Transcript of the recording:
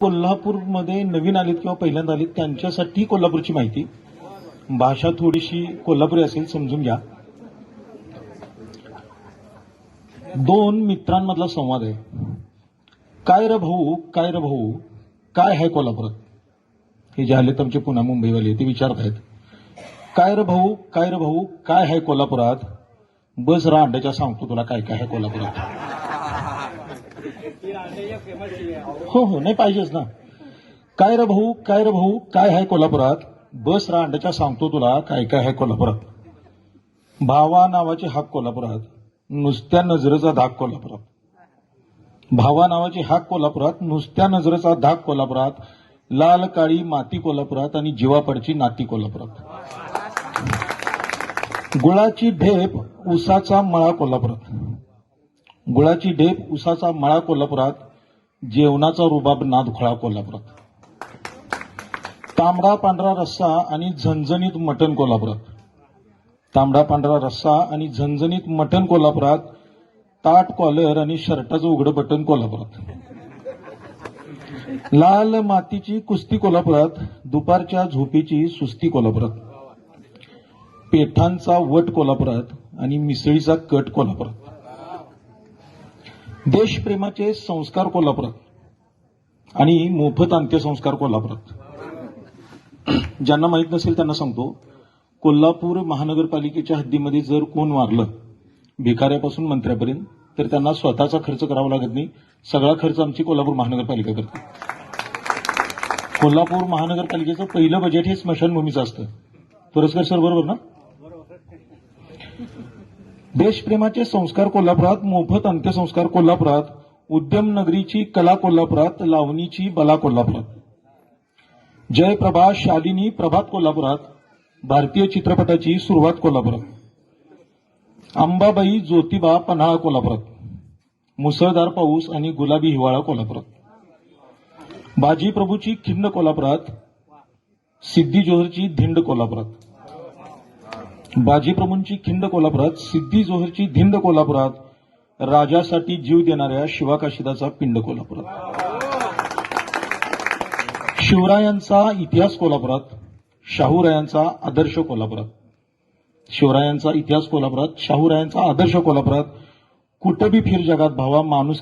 कोल्हापूरमध्ये नवीन आलेत किंवा पहिल्यांदा आलेत त्यांच्यासाठी कोल्हापूरची माहिती. भाषा थोडीशी कोल्हापुरी असेल समजून घ्या. दोन मित्रांमधला संवाद आहे. काय र भाऊ काय र भाऊ काय आहे कोल्हापुरात? हे जे आलेत आमचे पुन्हा मुंबईवाले ते विचारत आहेत काय र भाऊ काय र भाऊ काय आहे कोल्हापुरात? बस रा अंड्याच्या सांगतो तुला काय काय आहे कोल्हापुरात. हो हो नाही पाहिजेच ना. काय रे भाऊ काय रे भाऊ काय आहे कोल्हापुरात? बस रांडच्या सांगतो तुला काय काय आहे कोल्हापुरात. भावा नावाचे हाक कोल्हापुरात. नुसत्या नजरेचा धाक कोल्हापुरात. भावा नावाची हाक कोल्हापुरात नुसत्या नजरेचा धाक कोल्हापुरात. लाल काळी माती कोल्हापुरात आणि जीवापडची नाती कोल्हापुरात. गुळाची ढेप उसाचा मळा कोल्हापुरात. गुळाची ढेप उसाचा मळा कोल्हापुरात जेवणाचा रुबाब नादखोळा कोल्हापुरात. तांबडा पांढरा रस्सा आणि झणझणीत मटण कोल्हापुरात. तांबडा पांढरा रस्सा आणि झणझणीत मटण कोल्हापुरात ताट कॉलर आणि शर्टाचं उघडं बटन कोल्हापुरात. लाल मातीची कुस्ती कोल्हापुरात दुपारच्या झोपेची सुस्ती कोल्हापुरात. पेठांचा वट कोल्हापुरात आणि मिसळीचा कट कोल्हापुरात. देशप्रेमाचे संस्कार कोल्हापुरात आणि मोफत अंत्यसंस्कार कोल्हापुरात. ज्यांना माहीत नसेल त्यांना सांगतो कोल्हापूर महानगरपालिकेच्या हद्दीमध्ये जर कोण वारलं भिकाऱ्यापासून मंत्र्यापर्यंत तर त्यांना स्वतःचा खर्च करावा लागत नाही. सगळा खर्च आमची कोल्हापूर महानगरपालिका करते. कोल्हापूर महानगरपालिकेचं पहिलं बजेट हे स्मशानभूमीचं असतं. पुरस्कार सर बरोबर ना? देशप्रेमाचे संस्कार कोल्हापुरात मोफत अंत्यसंस्कार कोल्हापुरात उद्यम नगरीची कला कोल्हापुरात लावणीची बला कोल्हापुरात. जयप्रभा शालिनी प्रभात कोल्हापुरात भारतीय चित्रपटाची सुरुवात कोल्हापुरात. अंबाबाई ज्योतिबा पन्हाळा कोल्हापुरात. मुसळधार पाऊस आणि गुलाबी हिवाळा कोल्हापुरात. बाजी प्रभूची खिंड कोल्हापुरात. सिद्धी जोहरची धिंड कोल्हापुरात. बाजीप्रभूंची खिंड कोल्हापुरात सिद्धी जोहरची धिंड कोल्हापुरात राजासाठी जीव देणाऱ्या शिवाकाशिदाचा पिंड कोल्हापुरात. शिवरायांचा इतिहास कोल्हापुरात शाहूरायांचा आदर्श कोल्हापुरात. शिवरायांचा इतिहास कोल्हापुरात शाहूरायांचा आदर्श कोल्हापुरात कुठं बी फिर जगात भावा माणूस